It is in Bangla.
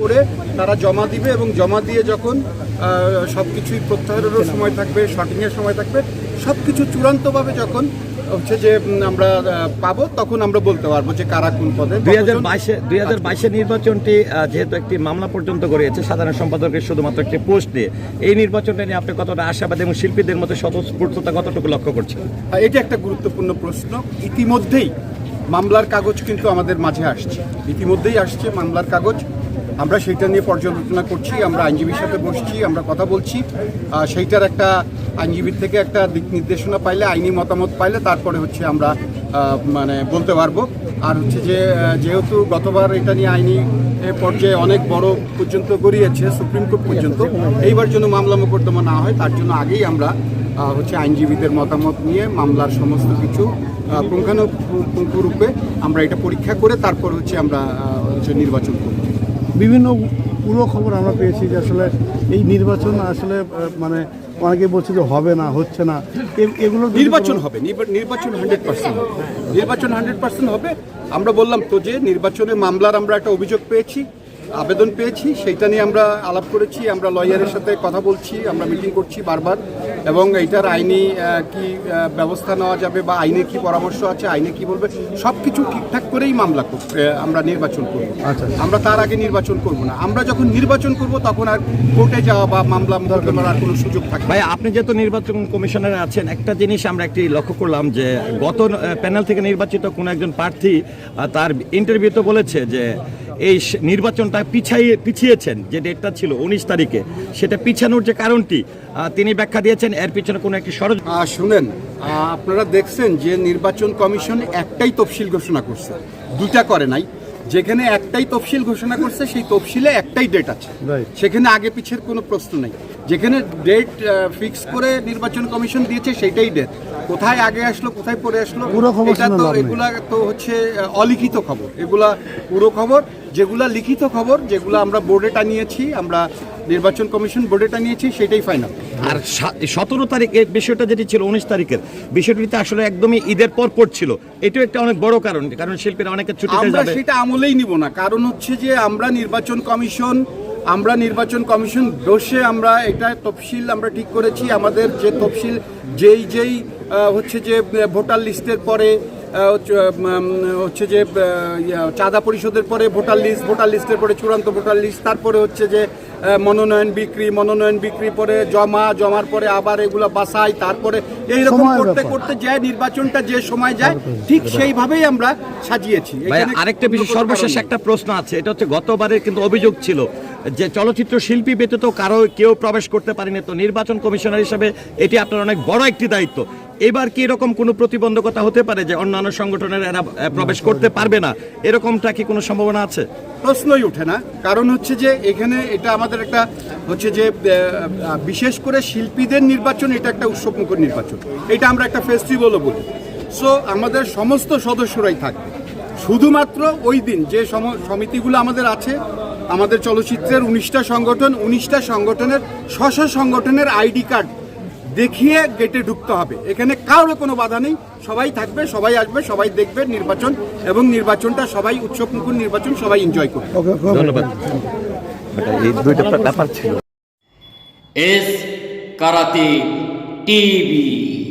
করে তারা জমা দিবে এবং জমা দিয়ে যখন সব কিছুই প্রত্যাহারেরও সময় থাকবে শটিংয়ের সময় থাকবে সব কিছু চূড়ান্তভাবে যখন হচ্ছে যে আমরা পাবো তখন আমরা বলতে পারব যে কারা কোন পদে দুই হাজার বাইশে দুই হাজার বাইশের নির্বাচনটি যেহেতু একটি মামলা পর্যন্ত গড়িয়েছে সাধারণ সম্পাদকের শুধুমাত্র একটি পোস্ট নিয়ে এই নির্বাচনটা নিয়ে আপনি কতটা আশাবাদী এবং শিল্পীদের মধ্যে স্বতঃস্ফূর্ততা কতটুকু লক্ষ্য করছেন? এটি একটা গুরুত্বপূর্ণ প্রশ্ন। ইতিমধ্যেই মামলার কাগজ কিন্তু আমাদের মাঝে আসছে। ইতিমধ্যেই আসছে মামলার কাগজ। আমরা সেইটা নিয়ে পর্যালোচনা করছি, আমরা আইনজীবীর সাথে বসছি, আমরা কথা বলছি। সেইটার একটা আইনজীবীর থেকে একটা দিক নির্দেশনা পাইলে, আইনি মতামত পাইলে তারপরে হচ্ছে আমরা মানে বলতে পারব। আর হচ্ছে যে যেহেতু গতবার এটা নিয়ে আইনি পর্যায়ে অনেক বড় পর্যন্ত গড়িয়েছে, সুপ্রিম কোর্ট পর্যন্ত, এইবার জন্য মামলা মোকদ্দমা না হয়, তার জন্য আগেই আমরা হচ্ছে আইনজীবীদের মতামত নিয়ে মামলার সমস্ত কিছু পুঙ্খানুপুঙ্খ রূপে আমরা এটা পরীক্ষা করে তারপর হচ্ছে আমরা হচ্ছে নির্বাচন করব। বিভিন্ন পুরো খবর আমরা পেয়েছি যে আসলে এই নির্বাচন আসলে মানে অনেকে বলছে যে হবে না হচ্ছে না। এগুলো নির্বাচন হবে নির্বা- নির্বাচন হান্ড্রেড পার্সেন্ট হবে। নির্বাচন হান্ড্রেড পার্সেন্ট হবে। আমরা বললাম তো যে নির্বাচনে মামলার আমরা একটা অভিযোগ পেয়েছি আবেদন পেয়েছি সেইটা নিয়ে আমরা আলাপ করেছি আমরা লয়ারের সাথে কথা বলছি আমরা মিটিং করছি বারবার। এবং এইটার আইনি কি ব্যবস্থা নেওয়া যাবে বা আইনে কি পরামর্শ আছে আইনে কি বলবে সব কিছু ঠিকঠাক করেই মামলা আমরা নির্বাচন করব। আচ্ছা। আমরা তার আগে নির্বাচন করব না। আমরা যখন নির্বাচন করব তখন আর কোর্টে যাওয়া বা মামলা মোকদ্দমার আর কোনো সুযোগ থাকবে ভাই আপনি যেহেতু নির্বাচন কমিশনারে আছেন একটা জিনিস আমরা একটি লক্ষ্য করলাম যে গত প্যানেল থেকে নির্বাচিত কোনো একজন প্রার্থী তার ইন্টারভিউতে বলেছে যে এই নির্বাচনটা পিছাইয়ে পিছিয়েছেন যে ডেটটা ছিল উনিশ তারিখে। সেটা পিছানোর যে কারণটি তিনি ব্যাখ্যা দিয়েছেন এর পিছনে কোনো একটি সরজ আহ, শুনেন আপনারা দেখছেন যে নির্বাচন কমিশন একটাই তফসিল ঘোষণা করছে। দুটা করে নাই। যেখানে একটাই তফসিল ঘোষণা করছে সেই তফসিলে একটাই ডেট আছে। সেখানে আগে পিছের কোনো প্রশ্ন নেই। যেখানে ডেট ফিক্স করে নির্বাচন কমিশন দিয়েছে সেটাই ডেট কোথায় আগে আসলো কোথায় পরে আসলো পুরো এটা তো এগুলা তো হচ্ছে অলিখিত খবর। এগুলা পুরো খবর যেগুলা লিখিত খবর যেগুলো আমরা বোর্ডে টানিয়েছি আমরা নির্বাচন কমিশন বোর্ডে টানিয়েছি সেটাই ফাইনাল আর সতেরো তারিখ এই বিষয়টা যেটি ছিল উনিশ তারিখের বিষয়টিতে আসলে একদমই ঈদের পর পর ছিল। এটাও একটা অনেক বড় কারণ কারণ শিল্পীরা অনেকে ছুটিতে আমরা সেটা আমলেই নিব না। কারণ হচ্ছে যে আমরা নির্বাচন কমিশন আমরা নির্বাচন কমিশন বসে আমরা এটা তফসিল আমরা ঠিক করেছি। আমাদের যে তফসিল যেই যেই হচ্ছে যে ভোটার লিস্টের পরে হচ্ছে, হচ্ছে যে চাঁদা পরিশোধের পরে ভোটার লিস্ট ভোটার লিস্টের পরে চূড়ান্ত ভোটার লিস্ট তারপরে হচ্ছে যে মনোনয়ন বিক্রি মনোনয়ন বিক্রি পরে জমা জমার পরে আবার এগুলো বাসাই তারপরে এইরকম করতে করতে যায় নির্বাচনটা যে সময় যায় ঠিক সেইভাবেই আমরা সাজিয়েছি। আরেকটা বিষয় সর্বশেষ একটা প্রশ্ন আছে এটা হচ্ছে গতবারের কিন্তু অভিযোগ ছিল। যে চলচ্চিত্র শিল্পী ব্যতীত কারও কেউ প্রবেশ করতে পারেনি, তো নির্বাচন কমিশনার হিসেবে এটি আপনার অনেক বড় একটি দায়িত্ব। এবার কি এরকম কোনো প্রতিবন্ধকতা হতে পারে যে অন্যান্য সংগঠনের এরা প্রবেশ করতে পারবে না? এরকমটা কি কোনো সম্ভাবনা আছে? প্রশ্নই ওঠে না। কারণ হচ্ছে যে এখানে এটা আমাদের একটা হচ্ছে যে বিশেষ করে শিল্পীদের নির্বাচন এটা একটা উৎসবমুখর নির্বাচন। এটা আমরা একটা ফেস্টিভ্যালও বলি। সো আমাদের সমস্ত সদস্যরাই থাকবে। শুধুমাত্র ওই দিন যে সম- সমিতিগুলো আমাদের আছে আমাদের চলচ্চিত্রের উনিশটা সংগঠন উনিশটা সংগঠনের স্ব সংগঠনের আইডি কার্ড দেখিয়ে গেটে ঢুকতে হবে। এখানে কারোর কোনো বাধা নেই। সবাই থাকবে সবাই আসবে সবাই দেখবে নির্বাচন এবং নির্বাচনটা সবাই উৎসবমুখর নির্বাচন সবাই এনজয় করবে। ধন্যবাদ। এই দুইটা ব্যাপার ছিল। S karate TV.